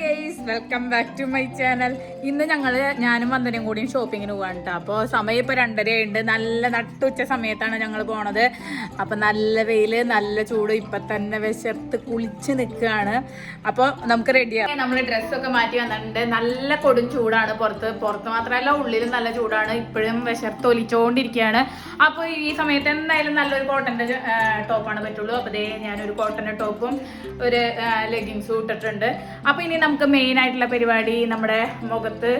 Guys welcome back to my channel ഇന്ന് ഞങ്ങൾ ഞാനും വന്ദനയും കൂടിയും ഷോപ്പിങ്ങിന് പോകാൻ കേട്ടോ അപ്പോൾ സമയം ഇപ്പോൾ രണ്ടരയുണ്ട് നല്ല നട്ടുച്ച സമയത്താണ് ഞങ്ങൾ പോണത്. അപ്പോൾ നല്ല വെയിൽ നല്ല ചൂട്. ഇപ്പം തന്നെ വിശർത്ത് കുളിച്ച് നിൽക്കുകയാണ് അപ്പോൾ നമുക്ക് റെഡിയാണ് നമ്മൾ ഡ്രസ്സൊക്കെ മാറ്റി വന്നിട്ടുണ്ട്. നല്ല കൊടും ചൂടാണ് പുറത്ത്. പുറത്ത് മാത്രമല്ല ഉള്ളിലും നല്ല ചൂടാണ്. ഇപ്പോഴും വിശർത്ത് ഒലിച്ചുകൊണ്ടിരിക്കുകയാണ് അപ്പോൾ ഈ സമയത്ത് എന്തായാലും നല്ലൊരു കോട്ടന്റെ ടോപ്പാണ് പറ്റുള്ളൂ. അപ്പോൾ ദേ ഞാനൊരു കോട്ടന്റെ ടോപ്പും ഒരു ലെഗിങ്സും ഇട്ടിട്ടുണ്ട്. അപ്പോൾ ഇനി നമുക്ക് മെയിൻ ആയിട്ടുള്ള പരിപാടി നമ്മുടെ മുഖത്ത്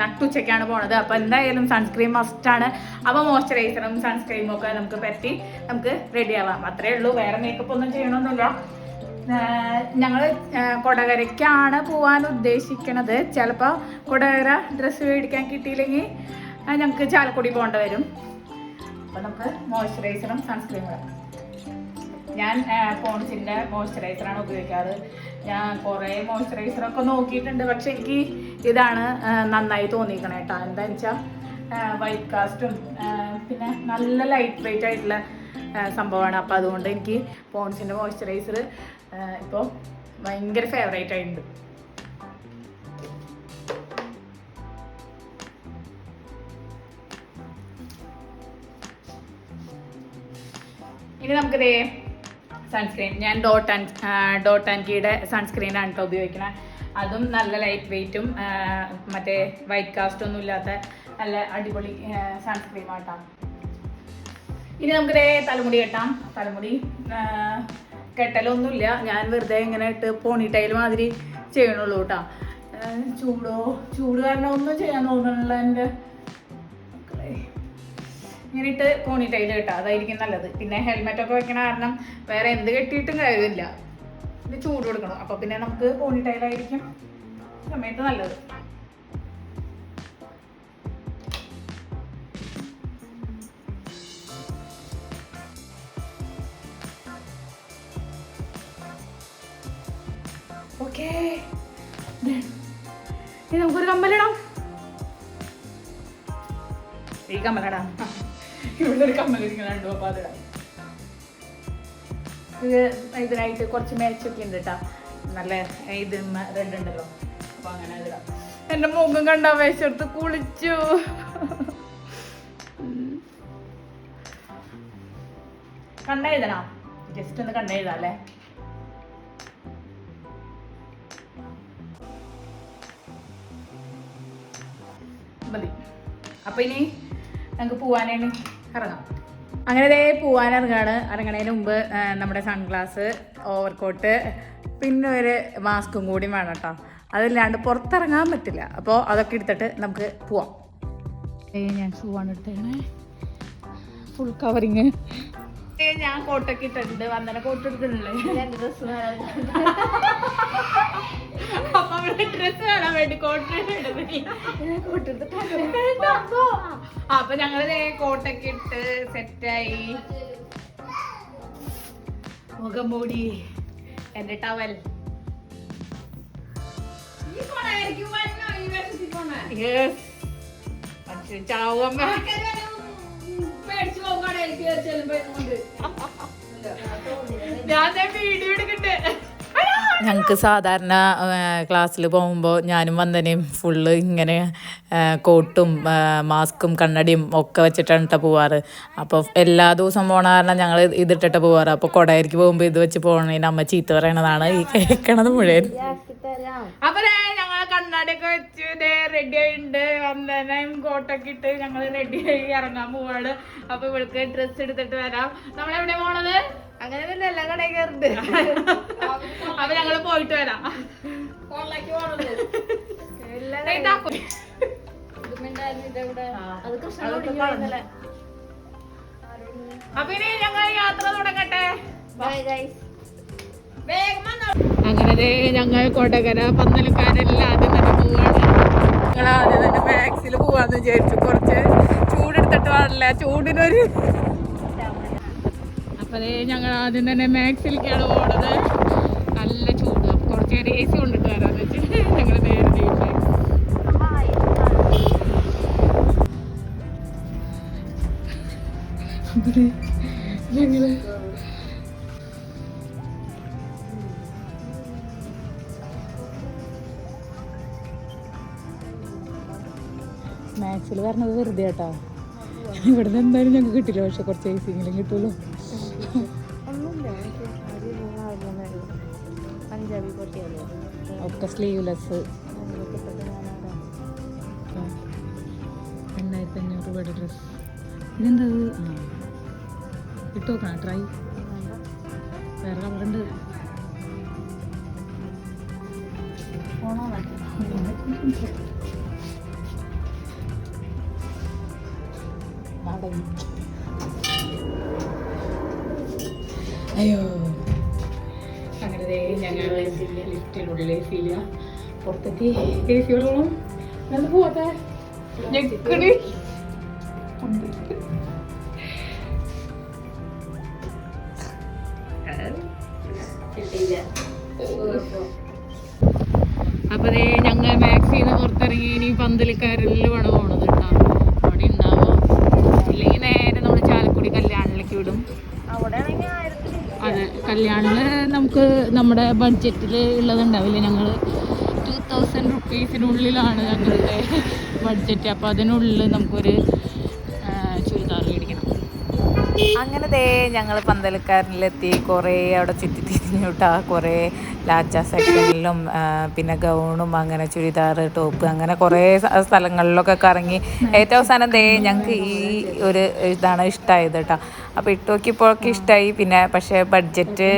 നട്ടുച്ചയ്ക്കാണ് പോണത്. അപ്പോൾ എന്തായാലും സൺസ്ക്രീൻ ആണ്. അപ്പോൾ മോയ്സ്ചറൈസറും സൺസ്ക്രീമും ഒക്കെ നമുക്ക് പറ്റി നമുക്ക് റെഡി ആവാം. അത്രേ ഉള്ളൂ. വേറെ മേക്കപ്പ് ഒന്നും ചെയ്യണമെന്നില്ല ഞങ്ങൾ കൊടകരയ്ക്കാണ് പോകാൻ ഉദ്ദേശിക്കണത്. ചിലപ്പോൾ കൊടകര ഡ്രസ്സ് മേടിക്കാൻ കിട്ടിയില്ലെങ്കിൽ ഞങ്ങൾക്ക് ചാലക്കുടി പോകേണ്ടി വരും. അപ്പോൾ നമുക്ക് മോയ്സ്ചറൈസറും സൺസ്ക്രീമും ഞാൻ പോൺസിന്റെ മോയ്സ്ചറൈസറാണ് ഉപയോഗിക്കാറ്. ഞാൻ കുറേ മോയ്സ്ചറൈസറൊക്കെ നോക്കിയിട്ടുണ്ട് പക്ഷെ എനിക്ക് ഇതാണ് നന്നായി തോന്നിക്കണേ കേട്ടോ എന്താണെന്ന് വെച്ചാൽ വൈറ്റ് കാസ്റ്റും പിന്നെ നല്ല ലൈറ്റ് വെയിറ്റ് ആയിട്ടുള്ള സംഭവമാണ്. അപ്പോൾ അതുകൊണ്ട് എനിക്ക് പോൺസിന്റെ മോയ്സ്ചറൈസർ ഇപ്പോൾ ഭയങ്കര ഫേവറേറ്റ് ആയിട്ടുണ്ട്. ഇനി നമുക്കിതേ സൺസ്ക്രീൻ ഞാൻ ഡോട്ട് ആൻഡ് ഡോട്ട് ആൻഡ് കീയുടെ സൺസ്ക്രീനാണ് കേട്ടോ ഉപയോഗിക്കുന്നത് അതും നല്ല ലൈറ്റ് വെയ്റ്റും മറ്റേ വൈറ്റ് കാസ്റ്റ് ഒന്നും ഇല്ലാത്ത നല്ല അടിപൊളി സൺസ്ക്രീം ആട്ടോ ഇനി നമുക്ക് തലമുടി കെട്ടാം. തലമുടി കെട്ടലൊന്നുമില്ല. ഞാൻ വെറുതെ ഇങ്ങനെ ഇട്ട് പോണി ടൈൽ മാതിരി ചെയ്യണുള്ളൂ കേട്ടോ ചൂടോ ചൂട് കാരണം ഒന്നും ചെയ്യാൻ തോന്നുന്നുള്ള എന്റെ ഇങ്ങനെ ഇട്ട് പോണി ടൈൽ കെട്ടാം. അതായിരിക്കും നല്ലത്. പിന്നെ ഹെൽമെറ്റ് ഒക്കെ വെക്കണ കാരണം വേറെ എന്ത് കെട്ടിയിട്ടും കാര്യമില്ല. ഇത് ചൂട് കൊടുക്കണം. അപ്പൊ പിന്നെ നമുക്ക് പോണി ടൈലായിരിക്കും സമയത്ത് നല്ലത്. ഓക്കേ. നമുക്കൊരു കമ്മലിടാം. ഈ കമ്മലടാം. ഇവിടെ ഒരു അപ്പൊ അതിടാം ഇത് ഇതിനായിട്ട് കുറച്ച് മേച്ചൊക്കെ ഉണ്ട് കേട്ടോ നല്ല ഇത് റെഡ് ഉണ്ടല്ലോ. അപ്പൊ അങ്ങനെ അതിടാം എന്റെ മുഖം കണ്ട വേശെടുത്ത് കുളിച്ചു. കണ്ടെഴുതണോ ജസ്റ്റ് ഒന്ന് കണ്ണെഴുതാം അല്ലേ? മതി. അപ്പൊ ഇനി ഞങ്ങൾക്ക് പോവാനാണ്. ഇറങ്ങാം അങ്ങനെ ദേ പോവാൻ ഇറങ്ങാണ് ഇറങ്ങണതിന് മുമ്പ് നമ്മുടെ സൺഗ്ലാസ് ഓവർകോട്ട് പിന്നെ ഒരു മാസ്കും കൂടി വേണം കേട്ടോ അതില്ലാണ്ട് പുറത്തിറങ്ങാൻ പറ്റില്ല. അപ്പോൾ അതൊക്കെ എടുത്തിട്ട് നമുക്ക് പോവാം. ഞാൻ ഷൂവാണ് ആണ് എടുത്തേക്കണേ. ഫുൾ കവറിങ് ഞാൻ കോട്ടൊക്കെ ഇട്ടിട്ടുണ്ട്. വന്നനെ കോട്ട് എടുത്തിട്ടില്ലേ? അപ്പൊ ഞങ്ങൾ കോട്ടൊക്കെ ഇട്ട് സെറ്റായി. മുഖം മൂടി. എന്റെ ടവൽ ഞാൻ വീഡിയോ എടുക്കട്ടെ. ഞങ്ങൾക്ക് സാധാരണ ക്ലാസ്സിൽ പോകുമ്പോൾ ഞാനും വന്ദനയും ഫുള്ള് ഇങ്ങനെ കോട്ടും മാസ്കും കണ്ണടിയും ഒക്കെ വെച്ചിട്ടാണ് ഇട്ട പോവാറ്. അപ്പോൾ എല്ലാ ദിവസവും പോണ കാരണം ഞങ്ങൾ ഇതിട്ടിട്ട് പോവാറ്. അപ്പോൾ കൊടയർക്ക് പോകുമ്പോൾ ഇത് വെച്ച് പോകണേന് അമ്മ ചീത്ത പറയണതാണ് ഈ കേൾക്കണത് മുഴുവൻ. അപ്പൊ ഞങ്ങൾ കണ്ണാടിയൊക്കെ വെച്ച് റെഡി ആയിട്ടുണ്ട് വന്ദനയും കോട്ടൊക്കെ ഇട്ട് ഞങ്ങൾ റെഡി ആയി ഇറങ്ങാൻ പോവാണ്. അപ്പൊ ഇവൾക്ക് ഡ്രസ്സ് എടുത്തിട്ട് വരാം. നമ്മളെവിടെ പോണത്? അങ്ങനെ എല്ലാ കടയിൽ ഞങ്ങൾ പോയിട്ട് വരാം. അപ്പൊ ഇനി ഞങ്ങൾ യാത്ര തുടങ്ങട്ടെ. അങ്ങനെ ദേ ഞങ്ങൾ കൊടകര പന്തലക്കാരെല്ലാം ആദ്യം തന്നെ പോവാണ്. ഞങ്ങൾ ആദ്യം തന്നെ മാക്സിൽ പോവാന്ന് വിചാരിച്ചു. കുറച്ച് ചൂടെടുത്തിട്ട് പാടില്ല ചൂടിനൊരു അപ്പൊ ഞങ്ങൾ ആദ്യം തന്നെ മാക്സിലേക്കാണ് പോണത്. ചേച്ചി എ സി കൊണ്ടിട്ട് വരാമെന്ന് വെച്ചിട്ട് ഞങ്ങൾ നേരെ ഞങ്ങൾ മാത്സിൽ പറഞ്ഞത് വെറുതെ കേട്ടോ ഇവിടുന്ന് എന്തായാലും ഞങ്ങൾക്ക് കിട്ടില്ല പക്ഷെ കുറച്ച് ഐസിങ്കിലും കിട്ടുള്ളൂ. ഒക്കെ സ്ലീവ്ലെസ് എണ്ണായിരത്തി അഞ്ഞൂറ് രൂപയുടെ ഡ്രസ്സ് ഇതെന്താ ഇത്? ആ. ഇട്ട് നോക്കണം ട്രൈ വേറെ കളറുണ്ട്. അയ്യോ. ഞങ്ങൾ ലിഫ്റ്റിനുള്ളിൽ എ സി ഇല്ല പുറത്തെത്തി എ സി ഞെക്കണ് അപ്പൊ ഞങ്ങൾ മാക്സിന്ന് പുറത്തിറങ്ങി. ഇനി പന്തലിക്കാരെല്ലാം പോണത് കേട്ടോ അവിടെ ഉണ്ടാവോ ഇല്ലെങ്കിൽ നേരെ നമ്മൾ ചാലക്കുടി കല്യാണിലേക്ക് വിടും അവിടെ ആണെങ്കിൽ ആയിരത്തി അതെ കല്യാണിൽ നമുക്ക് നമ്മുടെ ബഡ്ജറ്റിൽ ഉള്ളതുണ്ടാവില്ല? ഞങ്ങൾ ടു തൗസൻഡ് റുപ്പീസിനുള്ളിലാണ് ഞങ്ങളുടെ ബഡ്ജറ്റ് അപ്പോൾ അതിനുള്ളിൽ നമുക്കൊരു അങ്ങനെ ദേ ഞങ്ങൾ പന്തലക്കാരനിലെത്തി. കുറേ അവിടെ ചുറ്റി തിരിഞ്ഞുട്ടാ. കുറേ ലാച്ച സെക്ഷനിലും പിന്നെ ഗൗണും അങ്ങനെ ചുരിദാർ ടോപ്പ് അങ്ങനെ കുറേ സ്ഥലങ്ങളിലൊക്കെ കറങ്ങി. ഏറ്റവും അവസാനം ദേ ഞങ്ങൾക്ക് ഈ ഒരു ഇതാണ് ഇഷ്ടമായത് കേട്ടോ അപ്പോൾ ഇട്ടോക്കിയപ്പോഴൊക്കെ ഇഷ്ടമായി പിന്നെ പക്ഷേ ബഡ്ജറ്റ്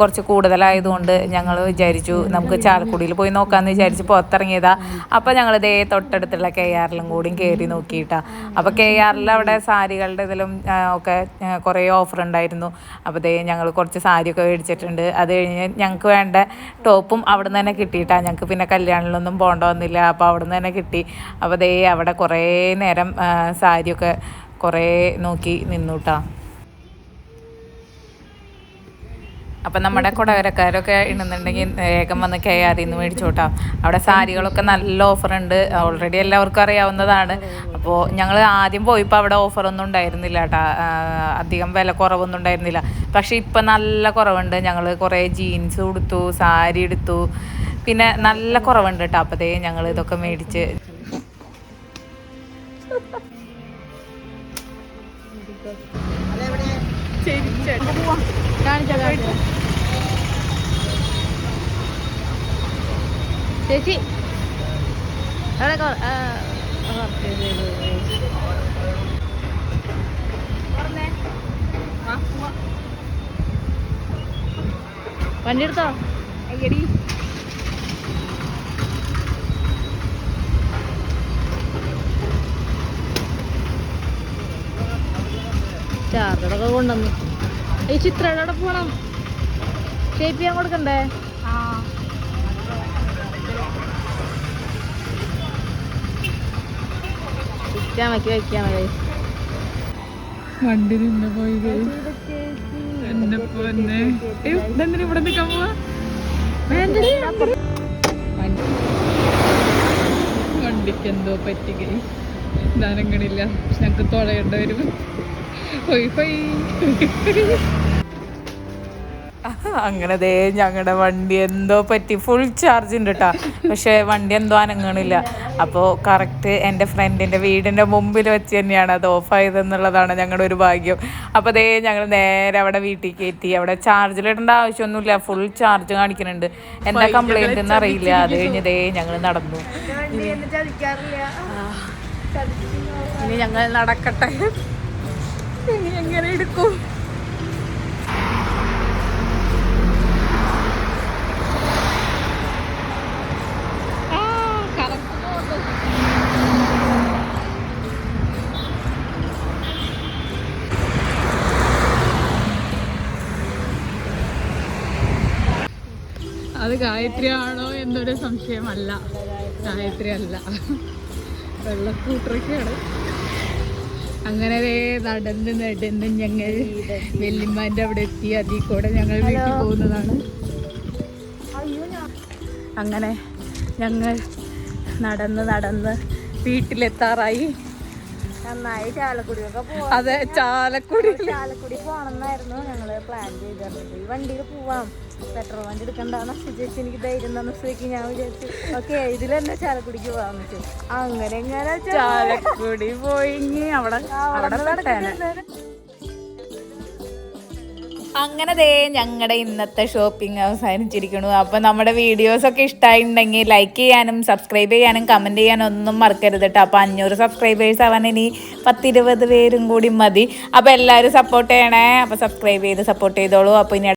കുറച്ച് കൂടുതലായതുകൊണ്ട് ഞങ്ങൾ വിചാരിച്ചു നമുക്ക് ചാലക്കുടിയിൽ പോയി നോക്കാമെന്ന് വിചാരിച്ച് പുറത്തിറങ്ങിയതാ. അപ്പോൾ ഞങ്ങൾ ഇതേ തൊട്ടടുത്തുള്ള കെ ആറിലും കൂടിയും കയറി നോക്കിയിട്ടാ. അപ്പോൾ കെ ആറിൽ അവിടെ സാരികളുടെ ഇതിലും ഒക്കെ കുറേ ഓഫർ ഉണ്ടായിരുന്നു. അപ്പോൾ ദേ ഞങ്ങൾ കുറച്ച് സാരിയൊക്കെ മേടിച്ചിട്ടുണ്ട്. അത് കഴിഞ്ഞ് ഞങ്ങൾക്ക് വേണ്ട ടോപ്പും അവിടെ നിന്ന് തന്നെ കിട്ടിയിട്ടാ. ഞങ്ങൾക്ക് പിന്നെ കല്യാണിലൊന്നും പോകേണ്ട വന്നില്ല. അപ്പോൾ അവിടെ നിന്ന് തന്നെ കിട്ടി. അപ്പോൾ ദേ അവിടെ കുറേ നേരം സാരിയൊക്കെ കുറേ നോക്കി നിന്നുട്ടാ. അപ്പം നമ്മുടെ കൊടകരക്കാരൊക്കെ ഇടുന്നുണ്ടെങ്കിൽ വേഗം വന്ന് കെ ആർ ഇന്ന് മേടിച്ചോട്ടാ. അവിടെ സാരികളൊക്കെ നല്ല ഓഫർ ഉണ്ട് ഓൾറെഡി എല്ലാവർക്കും അറിയാവുന്നതാണ്. അപ്പോൾ ഞങ്ങൾ ആദ്യം പോയപ്പോൾ അവിടെ ഓഫറൊന്നും ഉണ്ടായിരുന്നില്ല കേട്ടാ അധികം വില കുറവൊന്നും ഉണ്ടായിരുന്നില്ല. പക്ഷേ ഇപ്പം നല്ല കുറവുണ്ട്. ഞങ്ങൾ കുറേ ജീൻസ് ഉടുത്തു സാരി എടുത്തു. പിന്നെ നല്ല കുറവുണ്ട് കേട്ടോ അപ്പോഴത്തേ ഞങ്ങൾ ഇതൊക്കെ മേടിച്ച് Thank അവിടെ കൊ- ആ, കുറച്ച് ഇത് ഇത് ഇത്. വണ്ടി എടുത്തോ ചാർജറൊക്കെ കൊണ്ടുവന്നു. ഈ ചിത്രയുടെ അവിടെ പോണം. ഷേപ്പ് ചെയ്യാൻ കൊടുക്കണ്ടേ? വെക്കാൻ വെക്കി വെക്കാൻ മതി. വണ്ടി നിന്ന് പോയി എന്നെ പൊന്നെ ഇതെന്തിനാ ഇവിടെ നിൽക്കാൻ പോവാ? വണ്ടി വണ്ടിക്ക് എന്തോ പറ്റി ധനങ്ങളില്ല ഞങ്ങൾക്ക് തുഴയേണ്ട വരും. ഹൊയ് ഹൊയ്. അങ്ങനെ ദേ ഞങ്ങളുടെ വണ്ടി എന്തോ പറ്റി. ഫുൾ ചാർജ് ഉണ്ട് കേട്ടോ പക്ഷെ വണ്ടി എന്തോ അനങ്ങണില്ല. അപ്പോൾ കറക്റ്റ് എന്റെ ഫ്രണ്ടിന്റെ വീടിന്റെ മുമ്പിൽ വെച്ച് തന്നെയാണ് അത് ഓഫായതെന്നുള്ളതാണ് ഞങ്ങളുടെ ഒരു ഭാഗ്യം. അപ്പോൾ ദേ ഞങ്ങൾ നേരെ അവിടെ വീട്ടിൽ കയറ്റി അവിടെ ചാർജിലിടേണ്ട ആവശ്യമൊന്നുമില്ല. ഫുൾ ചാർജ് കാണിക്കുന്നുണ്ട്. എന്താ കംപ്ലൈന്റ് എന്ന് അറിയില്ല അത് കഴിഞ്ഞ് ദേ ഞങ്ങൾ നടന്നു. ഇനി ഞങ്ങൾ നടക്കട്ടെ ഇനി എങ്ങനെ എടുക്കും ആ, കറക്കുന്നുണ്ട്. അത് ഗായത്രി ആണോ എന്നൊരു സംശയമല്ല. ഗായത്രി അല്ല വെള്ളക്കൂട്ടറൊക്കെയാണ്. അങ്ങനെ നടന്ന് നടന്ന് ഞങ്ങൾ വെല്ലിമാന്റെ അവിടെ എത്തി. അതിൽ കൂടെ ഞങ്ങൾ വീട്ടിൽ പോകുന്നതാണ്. അങ്ങനെ ഞങ്ങൾ നടന്ന് നടന്ന് വീട്ടിലെത്താറായി. നന്നായി ചാലക്കുടിയൊക്കെ പോവാം. അതെ ചാലക്കുടി ചാലക്കുടി പോണെന്നായിരുന്നു ഞങ്ങൾ പ്ലാൻ ചെയ്തിരുന്നത് ഈ വണ്ടിയിൽ പോവാം. പെട്രോൾ വണ്ടി എടുക്കണ്ടെന്ന് വിചാരിച്ച് എനിക്ക് ധൈര്യം തന്ന സ്ഥിതിക്ക് ഞാൻ വിചാരിച്ചു ഓക്കെ ഇതിൽ തന്നെ ചാലക്കുടിക്ക് പോവാന്ന് വെച്ചു അങ്ങനെ എങ്ങനെ ചാലക്കുടി പോയി അവിടെ അവിടെ അങ്ങനെ ദേ ഞങ്ങളുടെ ഇന്നത്തെ ഷോപ്പിംഗ് അവസാനിച്ചിരിക്കുന്നു. അപ്പൊ നമ്മുടെ വീഡിയോസ് ഒക്കെ ഇഷ്ടമായിട്ടുണ്ടെങ്കിൽ ലൈക്ക് ചെയ്യാനും സബ്സ്ക്രൈബ് ചെയ്യാനും കമന്റ് ചെയ്യാനും ഒന്നും മറക്കരുത് കേട്ടോ അപ്പൊ അഞ്ഞൂറ് സബ്സ്ക്രൈബേഴ്സ് ആവാൻ ഇനി പത്തിരുപത് പേരും കൂടി മതി. അപ്പോൾ എല്ലാവരും സപ്പോർട്ട് ചെയ്യണേ. അപ്പോൾ സബ്സ്ക്രൈബ് ചെയ്ത് സപ്പോർട്ട് ചെയ്തോളൂ. അപ്പോൾ ഇനി